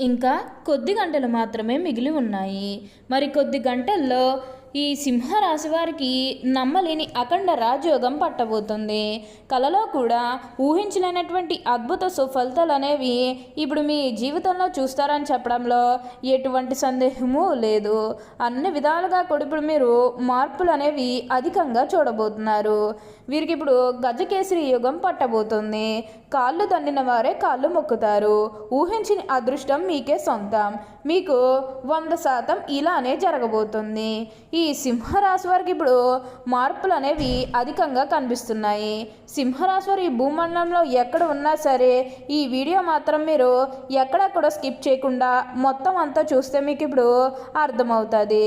ఇంకా కొద్ది గంటలు మాత్రమే మిగిలి ఉన్నాయి. మరి కొద్ది గంటల్లో ఈ సింహరాశి వారికి నమ్మలేని అఖండ రాజయోగం పట్టబోతుంది. కలలో కూడా ఊహించలేనటువంటి అద్భుత సుఫలితాలు అనేవి ఇప్పుడు మీ జీవితంలో చూస్తారని చెప్పడంలో ఎటువంటి సందేహము లేదు. అన్ని విధాలుగా కూడా ఇప్పుడు మీరు మార్పులు అనేవి అధికంగా చూడబోతున్నారు. వీరికి ఇప్పుడు గజకేసరి యుగం పట్టబోతుంది. కాళ్ళు తండిన వారే కాళ్ళు మొక్కుతారు. ఊహించిన అదృష్టం మీకే సొంతం. మీకు వంద శాతం ఇలానే జరగబోతుంది. ఈ సింహరాశి వారికి ఇప్పుడు మార్పులు అనేవి అధికంగా కనిపిస్తున్నాయి. సింహరాశి వారు ఈ భూమండలంలో ఎక్కడ ఉన్నా సరే ఈ వీడియో మాత్రం మీరు ఎక్కడ కూడా స్కిప్ చేయకుండా మొత్తం అంతా చూస్తే మీకు ఇప్పుడు అర్థమవుతుంది.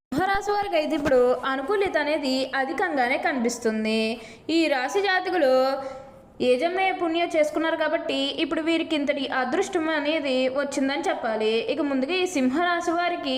సింహరాశి వారికి అయితే ఇప్పుడు అనుకూలిత అనేది అధికంగానే కనిపిస్తుంది. ఈ రాశి జాతకులు యజమే పుణ్యం చేసుకున్నారు కాబట్టి ఇప్పుడు వీరికి ఇంతటి అదృష్టం అనేది వచ్చిందని చెప్పాలి. ఇక ముందుగా ఈ సింహరాశి వారికి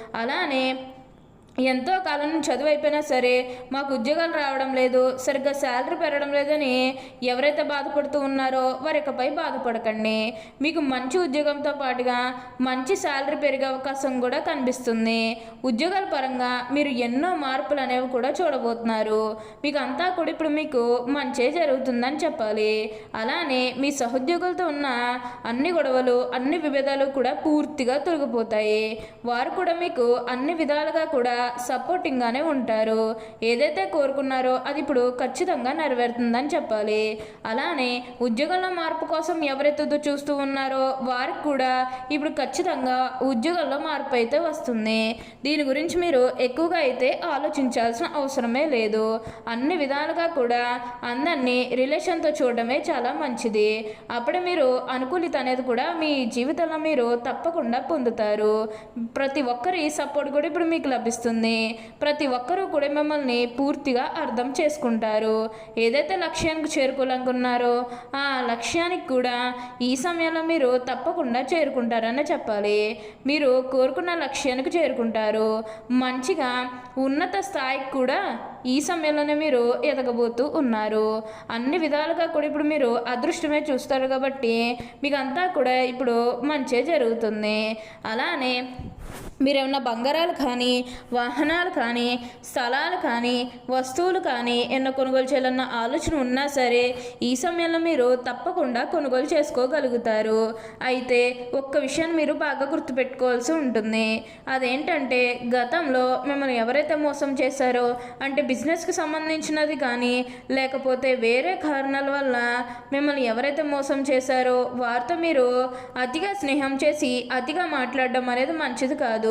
అలానే ఎంతో కాలం నుంచి చదువు అయిపోయినా సరే మాకు ఉద్యోగాలు రావడం లేదు సరిగ్గా శాలరీ పెరగడం లేదని ఎవరైతే బాధపడుతూ ఉన్నారో వారి ఇకపై బాధపడకండి. మీకు మంచి ఉద్యోగంతో పాటుగా మంచి శాలరీ పెరిగే అవకాశం కూడా కనిపిస్తుంది. ఉద్యోగాల పరంగా మీరు ఎన్నో మార్పులు అనేవి కూడా చూడబోతున్నారు. మీకు అంతా కూడా ఇప్పుడు మీకు మంచే జరుగుతుందని చెప్పాలి. అలానే మీ సహోద్యోగులతో ఉన్న అన్ని గొడవలు అన్ని విభేదాలు కూడా పూర్తిగా తొలగిపోతాయి. వారు కూడా మీకు అన్ని విధాలుగా కూడా సపోర్టింగ్గానే ఉంటారు. ఏదైతే కోరుకున్నారో అది ఇప్పుడు ఖచ్చితంగా నెరవేరుతుందని చెప్పాలి. అలానే ఉద్యోగంలో మార్పు కోసం ఎవరైతే చూస్తూ ఉన్నారో వారికి కూడా ఇప్పుడు ఖచ్చితంగా ఉద్యోగంలో మార్పు అయితే వస్తుంది. దీని గురించి మీరు ఎక్కువగా అయితే ఆలోచించాల్సిన అవసరమే లేదు. అన్ని విధాలుగా కూడా అందరినీ రిలేషన్తో చూడడమే చాలా మంచిది. అప్పుడే మీరు అనుకూలిత అనేది కూడా మీ జీవితంలో మీరు తప్పకుండా పొందుతారు. ప్రతి ఒక్కరి సపోర్ట్ కూడా ఇప్పుడు మీకు లభిస్తుంది. ప్రతి ఒక్కరూ కూడా మిమ్మల్ని పూర్తిగా అర్థం చేసుకుంటారు. ఏదైతే లక్ష్యానికి చేరుకోవాలనుకున్నారో ఆ లక్ష్యానికి కూడా ఈ సమయంలో మీరు తప్పకుండా చేరుకుంటారని చెప్పాలి. మీరు కోరుకున్న లక్ష్యానికి చేరుకుంటారు. మంచిగా ఉన్నత స్థాయికి కూడా ఈ సమయంలోనే మీరు ఎదగబోతూ ఉన్నారు. అన్ని విధాలుగా కూడా ఇప్పుడు మీరు అదృష్టమే చూస్తారు కాబట్టి మీకు అంతా కూడా ఇప్పుడు మంచే జరుగుతుంది. అలానే మీరేమన్నా బంగారాలు కానీ వాహనాలు కానీ స్థలాలు కానీ వస్తువులు కానీ ఎన్నో కొనుగోలు చేయాలన్న ఆలోచన ఉన్నా సరే ఈ సమయంలో మీరు తప్పకుండా కొనుగోలు చేసుకోగలుగుతారు. అయితే ఒక్క విషయాన్ని మీరు బాగా గుర్తుపెట్టుకోవాల్సి ఉంటుంది. అదేంటంటే గతంలో మిమ్మల్ని ఎవరైతే మోసం చేశారో అంటే బిజినెస్కి సంబంధించినది కానీ లేకపోతే వేరే కారణాల వల్ల మిమ్మల్ని ఎవరైతే మోసం చేశారో వారితో మీరు అతిగా స్నేహం చేసి అతిగా మాట్లాడడం అనేది మంచిది కాదు.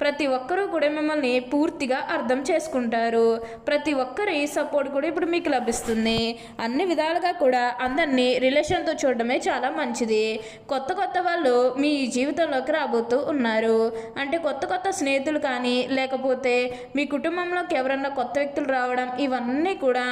ప్రతి ఒక్కరూ కూడా మిమ్మల్ని పూర్తిగా అర్థం చేసుకుంటారు. ప్రతి ఒక్కరి సపోర్ట్ కూడా ఇప్పుడు మీకు లభిస్తుంది. అన్ని విధాలుగా కూడా అందరినీ రిలేషన్తో చూడడమే చాలా మంచిది. కొత్త కొత్త వాళ్ళు మీ జీవితంలోకి రాబోతూ ఉన్నారు. అంటే కొత్త కొత్త స్నేహితులు కానీ లేకపోతే మీ కుటుంబంలోకి ఎవరన్నా కొత్త వ్యక్తులు రావడం ఇవన్నీ కూడా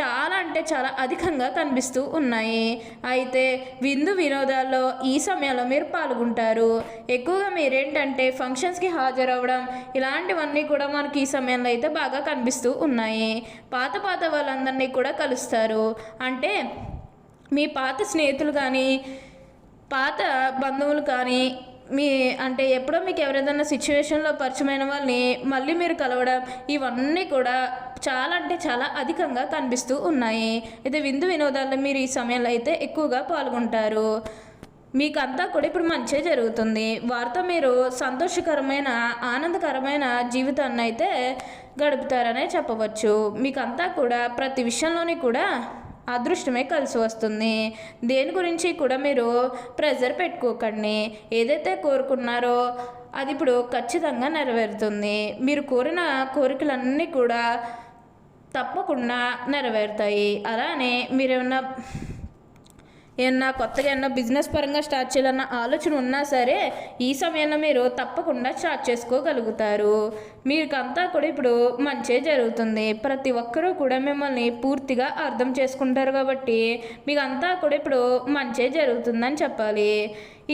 చాలా అంటే చాలా అధికంగా కనిపిస్తూ ఉన్నాయి. అయితే విందు వినోదాల్లో ఈ సమయంలో మీరు పాల్గొంటారు. ఎక్కువగా మీరేంటంటే ఫంక్షన్స్కి హాజరవ్వడం ఇలాంటివన్నీ కూడా మనకి ఈ సమయంలో అయితే బాగా కనిపిస్తూ ఉన్నాయి. పాత పాత వాళ్ళందరినీ కూడా కలుస్తారు. అంటే మీ పాత స్నేహితులు కానీ పాత బంధువులు కానీ మీ అంటే ఎప్పుడో మీకు ఎవరైనా సిచ్యువేషన్లో పరిచయమైన వాళ్ళని మళ్ళీ మీరు కలవడం ఇవన్నీ కూడా చాలా అంటే చాలా అధికంగా కనిపిస్తూ ఉన్నాయి. అయితే విందు వినోదాల్లో మీరు ఈ సమయంలో అయితే ఎక్కువగా పాల్గొంటారు. మీకు అంతా కూడా ఇప్పుడు మంచి జరుగుతుంది. వారితో మీరు సంతోషకరమైన ఆనందకరమైన జీవితాన్ని అయితే గడుపుతారనే చెప్పవచ్చు. మీకు అంతా కూడా ప్రతి విషయంలోని కూడా అదృష్టమే కలిసి వస్తుంది. దేని గురించి కూడా మీరు ప్రెజర్ పెట్టుకోకండి. ఏదైతే కోరుకున్నారో అది ఇప్పుడు ఖచ్చితంగా నెరవేరుతుంది. మీరు కోరిన కోరికలన్నీ కూడా తప్పకుండా నెరవేరుతాయి. అలానే మీరు ఏమన్నా కొత్తగా ఏమన్నా బిజినెస్ పరంగా స్టార్ట్ చేయాలన్న ఆలోచన ఉన్నా సరే ఈ సమయంలో మీరు తప్పకుండా స్టార్ట్ చేసుకోగలుగుతారు. మీకంతా కూడా ఇప్పుడు మంచే జరుగుతుంది. ప్రతి ఒక్కరూ కూడా మిమ్మల్ని పూర్తిగా అర్థం చేసుకుంటారు కాబట్టి మీకు అంతా కూడా ఇప్పుడు మంచే జరుగుతుందని చెప్పాలి.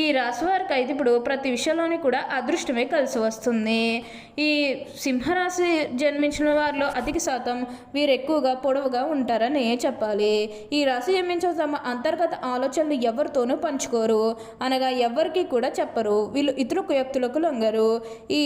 ఈ రాశి వారికి అయితే ఇప్పుడు ప్రతి విషయంలోని కూడా అదృష్టమే కలిసి వస్తుంది. ఈ సింహరాశి జన్మించిన వారిలో అధిక శాతం వీరు ఎక్కువగా పొడవుగా ఉంటారని చెప్పాలి. ఈ రాశి జన్మించిన తమ అంతర్గత ఆలోచనలు ఎవరితోనూ పంచుకోరు. అనగా ఎవరికి కూడా చెప్పరు. వీళ్ళు ఇతర కుయక్తులకు లొంగరు. ఈ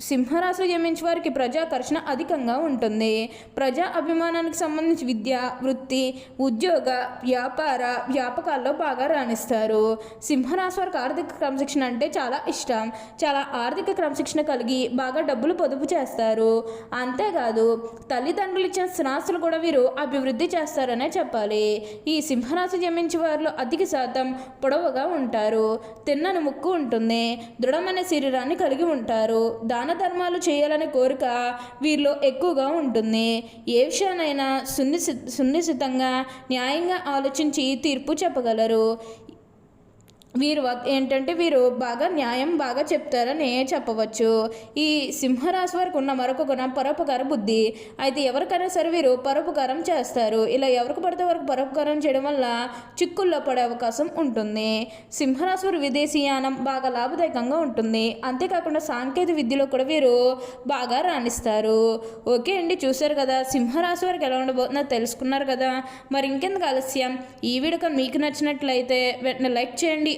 సింహరాశి జన్మించే వారికి ప్రజాకర్షణ అధికంగా ఉంటుంది. ప్రజా అభిమానానికి సంబంధించి విద్య వృత్తి ఉద్యోగ వ్యాపార వ్యాపకాల్లో బాగా రాణిస్తారు. సింహరాశి వారికి ఆర్థిక క్రమశిక్షణ అంటే చాలా ఇష్టం. చాలా ఆర్థిక క్రమశిక్షణ కలిగి బాగా డబ్బులు పొదుపు చేస్తారు. అంతేకాదు తల్లిదండ్రులు ఇచ్చిన స్థిరాస్తులు కూడా వీరు అభివృద్ధి చేస్తారనే చెప్పాలి. ఈ సింహరాశి జన్మించే వారిలో అధిక శాతం పొడవుగా ఉంటారు. తిన్నని ముక్కు ఉంటుంది. దృఢమైన శరీరాన్ని కలిగి ఉంటారు. దాని ధర్మాలు చేయాలనే కోరిక వీరిలో ఎక్కువగా ఉంటుంది. ఏ విషయానైనా సున్నిసి సున్నిశితంగా న్యాయంగా ఆలోచించి తీర్పు చెప్పగలరు. వీరు వ- ఏంటంటే వీరు బాగా న్యాయం బాగా చెప్తారని చెప్పవచ్చు. ఈ సింహరాశి వారికి ఉన్న మరొక గుణం పరోపకార బుద్ధి. అయితే ఎవరికైనా సరే వీరు పరోపకారం చేస్తారు. ఇలా ఎవరికి పడితే వారికి పరోపకారం చేయడం వల్ల చిక్కుల్లో పడే అవకాశం ఉంటుంది. సింహరాశి వారి విదేశీయానం బాగా లాభదాయకంగా ఉంటుంది. అంతేకాకుండా సాంకేతిక విద్యలో కూడా వీరు బాగా రాణిస్తారు. ఓకే అండి చూశారు కదా? సింహరాశి వారికి ఎలా ఉండబోతుందో తెలుసుకున్నారు కదా? మరి ఇంకెందుకు ఆలస్యం? ఈ వీడియో మీకు నచ్చినట్లయితే వెంటనే లైక్ చేయండి